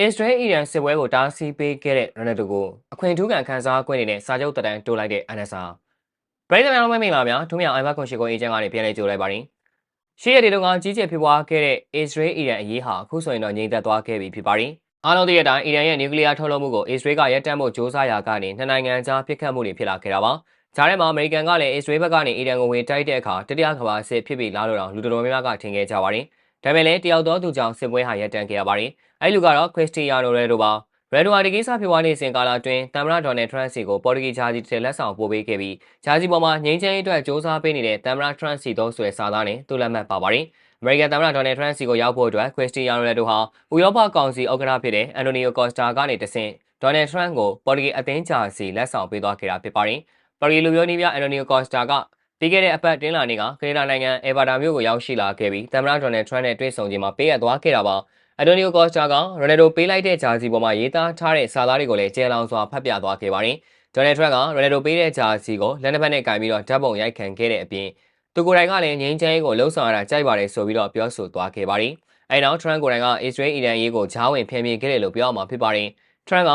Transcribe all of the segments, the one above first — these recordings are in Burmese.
အစ္စရေးအီရန်စစ်ပွဲကိုတားဆီးပေးခဲ့တဲ့ရနက်တိုကိုအခွင့်ထူးခံခန်းစားခွင့်နေတဲ့စာချုပ်တက်တန်းတိုးလိုက်တဲ့ NSA ပြည်သူများလုံးမင်္ဂလာများဒုမြောင်အိုင်ဘတ်ကွန်ရှိကိုအေဂျင့်ကနေပြန်လည်ကြိုလိုက်ပါတယ်ရှေ့ရတဲ့တုန်းကကြီးကျယ်ဖြစ်ပွားခဲ့တဲ့အစ္စရေးအီရန်အရေးဟာအခုဆိုရင်တော့ငြိမ်သက်သွားခဲ့ပြီဖြစ်ပါတယ်အားလုံးသိတဲ့အတိုင်းအီရန်ရဲ့နျူကလ িয়ার ထုတ်လုပ်မှုကိုအစ္စရေးကရပ်တန့်ဖို့ကြိုးစားရာကနေနှစ်နိုင်ငံကြားပြစ်ခတ်မှုတွေဖြစ်လာခဲ့တာပါဂျားထဲမှာအမေရိကန်ကလည်းအစ္စရေးဘက်ကနေအီရန်ကိုဝင်တိုက်တဲ့အခါတတိယကမ္ဘာစစ်ဖြစ်ပြီးလားလို့တော့လူတော်များများကထင်ခဲ့ကြပါတယ် ဒါပေမဲ့လည်းတယောက်သောသူကြောင့်စစ်ပွဲဟာရပ်တန့်ခဲ့ရပါတယ်အဲ့လူကတော့ခရစ္စတီယာနိုရဲတို့ပါရဒိုဝါဒီကိစ္စဖြစ်ပွားနေစဉ်ကာလအတွင်းတမ်မရဒေါ်နယ်ထရန့်စီကိုပေါ်တူဂီဂျာဂျီတစ်လက်ဆောင်ပို့ပေးခဲ့ပြီးဂျာဂျီပေါ်မှာငြိမ်းချမ်းရေးအတွက်စ조사ပေးနေတဲ့တမ်မရထရန့်စီတို့ဆိုတဲ့စာသားနဲ့တူလက်မှတ်ပါပါတယ်အမေရိကန်သမ္မတဒေါ်နယ်ထရန့်စီကိုရောက်ဖို့အတွက်ခရစ္စတီယာနိုရဲတို့ဟာဥရောပကောင်စီဥက္ကဋ္ဌဖြစ်တဲ့အန်တိုနီယိုကော့စတာကနေတဆင့်ဒေါ်နယ်ထရန့်ကိုပေါ်တူဂီအသင်းဂျာစီလက်ဆောင်ပေးသွားခဲ့တာဖြစ်ပါတယ်ပေါ်တူဂီလူမျိုးနည်းပြအန်တိုနီယိုကော့စတာက ပြီးခဲ့တဲ့အပတ်တင်းလာနေ့ကကနေဒါနိုင်ငံအေဗာတာမြို့ကိုရောက်ရှိလာခဲ့ပြီးသမ္မတဒေါ်နယ်ထရန့်နဲ့တွေ့ဆုံချိန်မှာပေးအပ်သွားခဲ့တာပါအန်တိုနီယိုကော့စတာကရိုနယ်ဒိုပေးလိုက်တဲ့ဂျာစီပေါ်မှာရေးသားထားတဲ့စာသားတွေကိုလည်းကျေလောင်စွာဖတ်ပြသွားခဲ့ပါတယ်။ဒေါ်နယ်ထရန့်ကရိုနယ်ဒိုပေးတဲ့ဂျာစီကိုလက်နက်ဖက်နဲ့ကင်ပြီးတော့ဓာတ်ပုံရိုက်ခံခဲ့တဲ့အပြင်သူကိုယ်တိုင်ကလည်းငြိမ်းချမ်းရေးကိုလှုံ့ဆော်ရတာကြိုက်ပါတယ်ဆိုပြီးတော့ပြောဆိုသွားခဲ့ပါတယ်။အဲနောက်ထရန့်ကိုယ်တိုင်ကအစ္စရေးအီရန်ရေးကိုဂျားဝင်ဖျန်ပြခဲ့တယ်လို့ပြောအောင်မှာဖြစ်ပါတယ်။ထရန့်က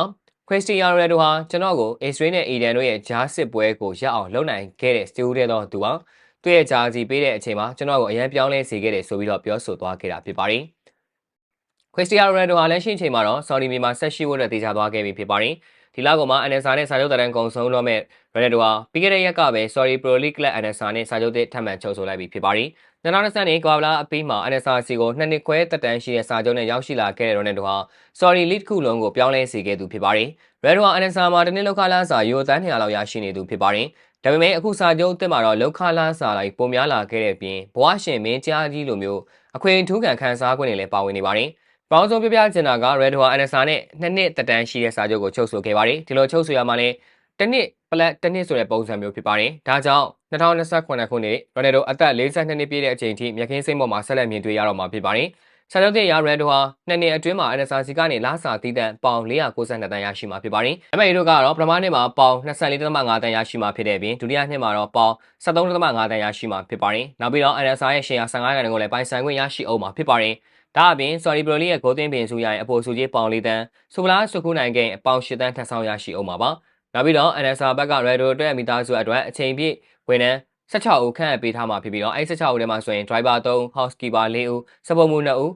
ခရစ္စတီယာနိုရိုဒိုဟာကျွန်တော်ကိုအစ္စရေးနဲ့အီရန်တို့ရဲ့ဂျားစစ်ပွဲကိုရပ်အောင်လုပ်နိုင်ခဲ့တဲ့စတူဒီယိုတော့သူပါသူ့ရဲ့ဂျာစီပေးတဲ့အချိန်မှာကျွန်တော်ကိုအရန်ပြောင်းလဲစေခဲ့တယ်ဆိုပြီးတော့ပြောဆိုသွားခဲ့တာဖြစ်ပါတယ်။ခရစ္စတီယာရိုနယ်ဒိုဟာလက်ရှိအချိန်မှာတော့ဆော်ဒီမြန်မာဆက်ရှိဖို့နဲ့တည်ကြသွားခဲ့ပြီဖြစ်ပါတယ်။ ဒီလကောင်မှာ NSA နဲ့စာချုပ်တရန်ကုံဆုံးတော့မဲ့ရိုနယ်ဒိုဟာပြီးခဲ့တဲ့ရက်ကပဲ Sorry Pro League Club NSA နဲ့စာချုပ်သစ်ထပ်မံချုပ်ဆိုလိုက်ပြီဖြစ်ပါတယ်။2020နှစ်ကွာဗလာအပြီးမှာ NSA စီကိုနှစ်နှစ်ခွဲတက်တန်းရှိတဲ့စာချုပ်နဲ့ရောက်ရှိလာခဲ့တဲ့ရိုနယ်ဒိုဟာ Sorry League ခုလုံးကိုပြောင်းလဲစေခဲ့သူဖြစ်ပါတယ်။ရိုနယ်ဒိုဟာ NSA မှာတနည်းလောက်ခလာစာယူတန်း200လောက်ရရှိနေသူဖြစ်ပါတယ်။ဒါပေမဲ့အခုစာချုပ်အသစ်မှာတော့လောက်ခလာစာလိုက်ပုံများလာခဲ့တဲ့အပြင်ဘွားရှင်မင်းကြားကြီးလိုမျိုးအခွင့်ထူးခံခန်းစားခွင့်တွေလည်းပါဝင်နေပါတယ်။ ပေါင်းစုံပြပြချင်တာက Red Hoa NSA နဲ့နှစ်နှစ်တက်တန်းရှိတဲ့စာချုပ်ကိုချုပ်ဆိုခဲ့ပါတယ်ဒီလိုချုပ်ဆိုရမှာလည်းတစ်နှစ်ပလက်တစ်နှစ်ဆိုတဲ့ပုံစံမျိုးဖြစ်ပါတယ်ဒါကြောင့်2029ခုနှစ်ရိုနယ်ဒိုအသက်42နှစ်ပြည့်တဲ့အချိန်ထိမြခင်းစိမ့်ပေါ်မှာဆက်လက်မြင်တွေ့ရတော့မှာဖြစ်ပါတယ် ဆန်ချုပ်တဲ့ရ Red Hoa နှစ်နှစ်အတွင်းမှာ NSA စီကနေလာစာတီးတန်ပေါင်492တန်ရရှိမှာဖြစ်ပါတယ်။အမေတို့ကတော့ပထမနှစ်မှာပေါင်24.5တန်ရရှိမှာဖြစ်တဲ့အပြင်ဒုတိယနှစ်မှာတော့ပေါင်73.5တန်ရရှိမှာဖြစ်ပါတယ်။နောက်ပြီးတော့ NSA ရဲ့ရှယ်ယာ15ရာခိုင်နှုန်းကိုလည်းပိုင်ဆိုင်ခွင့်ရရှိအောင်မှာဖြစ်ပါတယ်။ဒါအပြင် Sorry Pro လေးရဲ့ဂိုးသွင်းပင်စုရရင်အပေါ်စုကြီးပေါင်လေးတန်းဆိုဗလာစုခုနိုင်ကိန်းအပေါင်၈တန်းထပ်ဆောင်ရရှိအောင်ပါပါနောက်ပြီးတော့ NSA ဘက်က Redo အတွက်မိသားစုအတွက်အချိန်ပြည့်ဝန်ထမ်း 16ဦးခန့်အပ်ပေးထားမှာဖြစ်ပြီးတော့အဲ့16ဦးထဲမှာဆိုရင် driver 3 housekeeper 4ဦးစပေါ်မှု2ဦး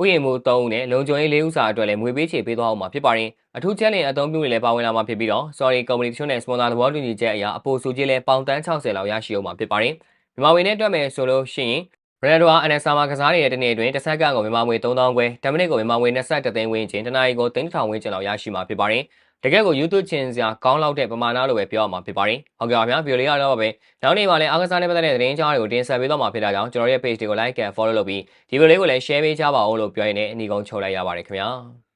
ဥယျာဉ်မှု3ဦးနဲ့လုံခြုံရေး4ဦးစာအတွက်လည်းငွေပေးချေပေးသွားအောင်မှာဖြစ်ပါတယ်အထူးချဲလင်အသုံးပြုတွေလည်းပါဝင်လာမှာဖြစ်ပြီးတော့ sorry company တချို့နဲ့ sponsor သဘောတူညီချက်အရာအပိုစုကြီးလည်းပေါင်တန်း60လောက်ရရှိအောင်မှာဖြစ်ပါတယ်မြန်မာဝင်နဲ့တွက်မယ်ဆိုလို့ရှိရင်ရိုနယ်ဒိုဟာ NSA မှာကစားနေတဲ့တနေ့အတွင်းတစ်ဆက်ကကိုမြန်မာငွေ3000ခွဲ10မိနစ်ကိုမြန်မာငွေ21သိန်းဝန်းကျင်တနာရီကို3000ဝန်းကျင်လောက်ရရှိမှာဖြစ်ပါတယ်။ တကယ်ကို YouTube ချင်းစရာကောင်းလောက်တဲ့ပမာဏလိုပဲပြောရမှာဖြစ်ပါတယ်။ဟုတ်ကဲ့ပါဗျာဗီဒီယိုလေးရတော့ပဲနောက်နေ့မှာလည်းအားကစားနဲ့ပတ်သက်တဲ့သတင်းကြားတွေကိုတင်ဆက်ပေးတော့မှာဖြစ်တာကြောင့်ကျွန်တော်ရဲ့ page တွေကို like and follow လုပ်ပြီးဒီဗီဒီယိုလေးကိုလည်း share ပေးကြပါဦးလို့ပြောရင်းနဲ့အနီကုန်းချုပ်လိုက်ရပါတယ်ခင်ဗျာ။